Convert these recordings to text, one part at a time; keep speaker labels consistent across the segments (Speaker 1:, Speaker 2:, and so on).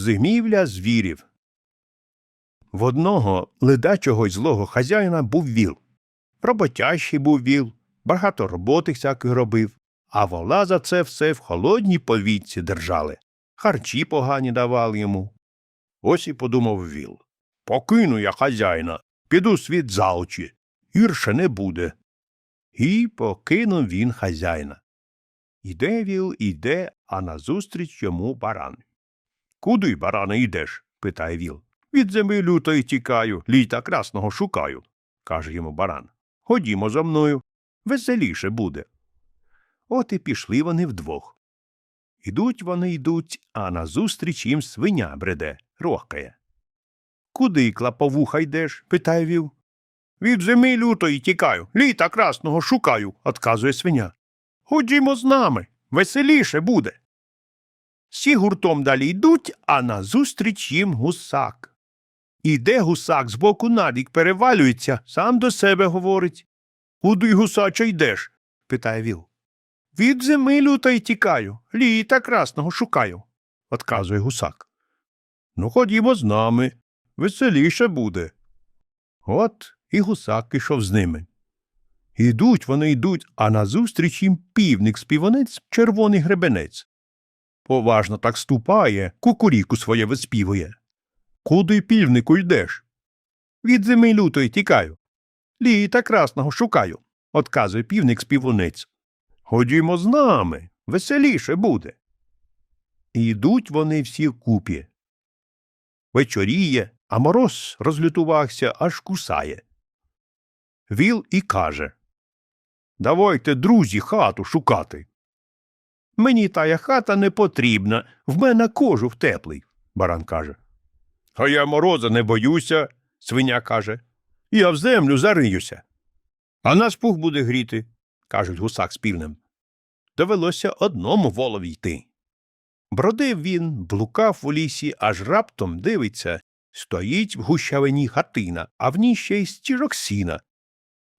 Speaker 1: Зимівля звірів. В одного ледачого й злого хазяїна був віл. Роботящий був віл, багато роботи всяких робив, а вола за це все в холодній повітці держали. Харчі погані давали йому. Ось і подумав віл. Покину я хазяїна, піду світ за очі. Гірше не буде. І покинув він хазяїна. Іде віл, іде, а назустріч йому баран. Куди, баране, йдеш? питає віл. Від зими лютої тікаю, літа красного шукаю, каже йому баран. Ходімо за мною, веселіше буде. От і пішли вони вдвох. Ідуть вони йдуть, а назустріч їм свиня бреде, рохкає. Куди, клаповуха, йдеш? питає віл. Від зими лютої тікаю, літа красного шукаю, отказує свиня. Ходімо з нами, веселіше буде. Всі гуртом далі йдуть, а назустріч їм гусак. Іде гусак збоку надік перевалюється, сам до себе говорить. Куди, гусаче, йдеш? питає віл. Від зими лютої тікаю, літа красного шукаю, отказує гусак. Ну, ходімо з нами, веселіше буде. От і гусак ішов з ними. Ідуть вони йдуть, а назустріч їм півник співанець червоний гребенець. Поважно так ступає, кукуріку своє виспівує. Куди півнику йдеш? Від зими лютої тікаю. Літа красного шукаю, отказує півник співунець. Ходімо з нами, веселіше буде. Йдуть вони всі вкупі. Вечоріє, а мороз розлютувався, аж кусає. Віл і каже Давайте, друзі, хату шукати. Мені тая хата не потрібна, в мене кожух теплий, баран каже. А я мороза не боюся, свиня каже. Я в землю зариюся. А нас пух буде гріти, кажуть гусак з півнем. Довелося одному волові йти. Бродив він, блукав у лісі, аж раптом дивиться стоїть в гущавині хатина, а в ній ще й стіжок сіна.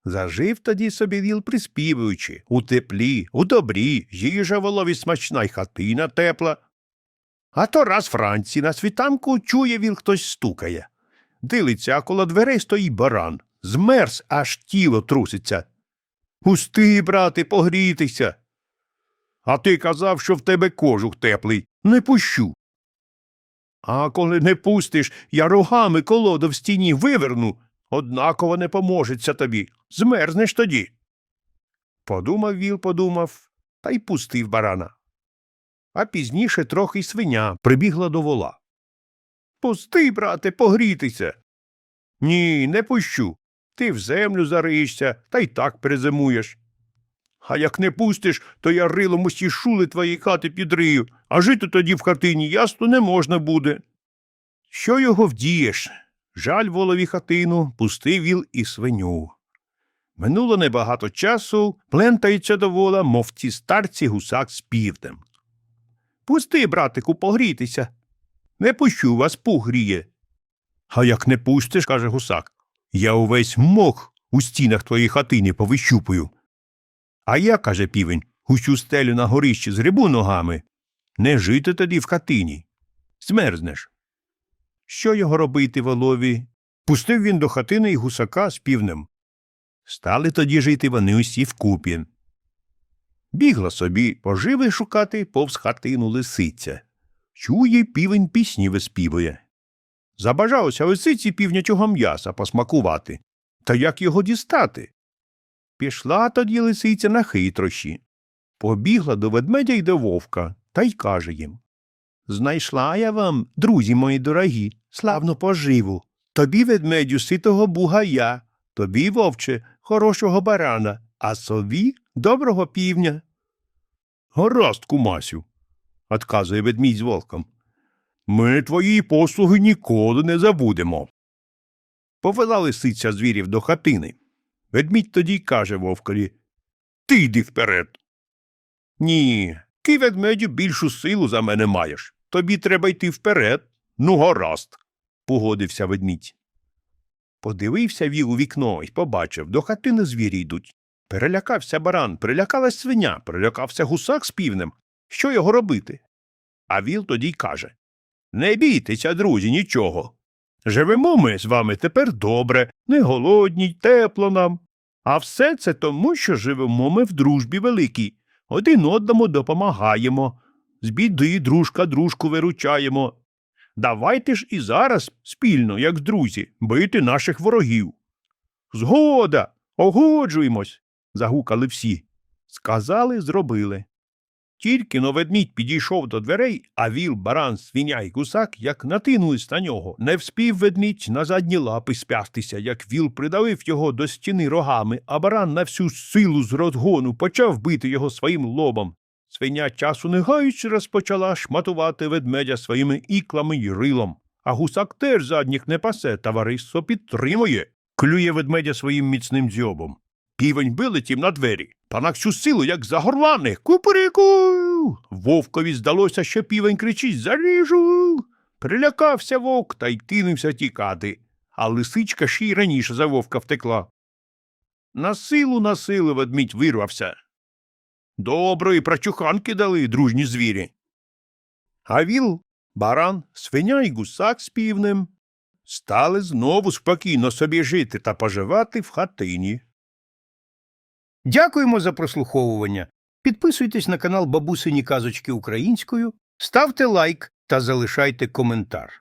Speaker 1: Зажив тоді собі віл приспівуючи у теплі, у добрі, їжа волові смачна й хатина тепла. А то раз Франці на світанку чує віл хтось стукає. Дилиться, а коло дверей стоїть баран. Змерз, аж тіло труситься. Пусти, брате, погрітися. А ти казав, що в тебе кожух теплий. Не пущу. А коли не пустиш, я рогами колоду в стіні виверну, однаково не поможеться тобі. Змерзнеш тоді. Подумав віл, подумав, та й пустив барана. А пізніше трохи й свиня прибігла до вола. Пусти, брате, погрітися. Ні, не пущу. Ти в землю зариєшся та й так перезимуєш. А як не пустиш, то я рилом усі шули твоєї хати підрию, а жити тоді в хатині ясно не можна буде. Що його вдієш? Жаль волові хатину, пустив віл і свиню. Минуло небагато часу, плентається до вола, мов ті старці гусак з півдем. Пусти, братику, погрітися. Не пущу вас пух гріє. А як не пустиш, каже гусак, я увесь мох у стінах твоєї хатини повищупую. А я, каже півень, усю стелю на горищі згребу ногами. Не жити тоді в хатині. Змерзнеш. Що його робити волові? Пустив він до хатини й гусака з півнем. Стали тоді жити вони усі вкупі. Бігла собі поживи шукати повз хатину лисиця. Чує півень пісні виспівує. Забажалося лисиці півнячого м'яса посмакувати. Та як його дістати? Пішла тоді лисиця на хитрощі. Побігла до ведмедя й до вовка та й каже їм Знайшла я вам, друзі мої дорогі, славну поживу. Тобі, ведмедю, ситого бугая, тобі, вовче, хорошого барана, а собі доброго півня. Гаразд, кумасю, отказує ведмідь з волком. Ми твої послуги ніколи не забудемо. Повела лисиця звірів до хатини. Ведмідь тоді каже вовкові Ти йди вперед. Ні, ти, ведмедю, більшу силу за мене маєш. Тобі треба йти вперед. Ну, гаразд, погодився ведмідь. Подивився віл у вікно і побачив, до хатини звірі йдуть. Перелякався баран, перелякалась свиня, перелякався гусак з півнем. Що його робити? А віл тоді й каже Не бійтеся, друзі, нічого. Живемо ми з вами тепер добре, не голодні, тепло нам. А все це тому, що живемо ми в дружбі великій, один одному допомагаємо, з біди дружка дружку виручаємо. Давайте ж і зараз спільно, як друзі, бити наших ворогів. Згода, огоджуємось, загукали всі. Сказали, зробили. Тільки но ведмідь підійшов до дверей, а віл, баран, свиня й гусак, як натинулись на нього. Не вспів ведмідь на задні лапи спястися, як віл придавив його до стіни рогами, а баран на всю силу з розгону почав бити його своїм лобом. Свиня часу не гаючи розпочала шматувати ведмедя своїми іклами й рилом. А гусак теж задніх не пасе, товариство підтримує, клює ведмедя своїм міцним дзьобом. Півень вилетів на двері, та на всю силу, як загорлане. Куприку. Вовкові здалося, що півень кричить Заріжу. Прилякався вовк та й кинувся тікати, а лисичка ще й раніше за вовка втекла. На силу, на силу ведмідь вирвався. Доброї прочуханки дали дружні звірі. А віл, баран, свиня й гусак з півнем стали знову спокійно собі жити та поживати в хатині. Дякуємо за прослуховування. Підписуйтесь на канал Бабусині Казочки Українською, ставте лайк та залишайте коментар.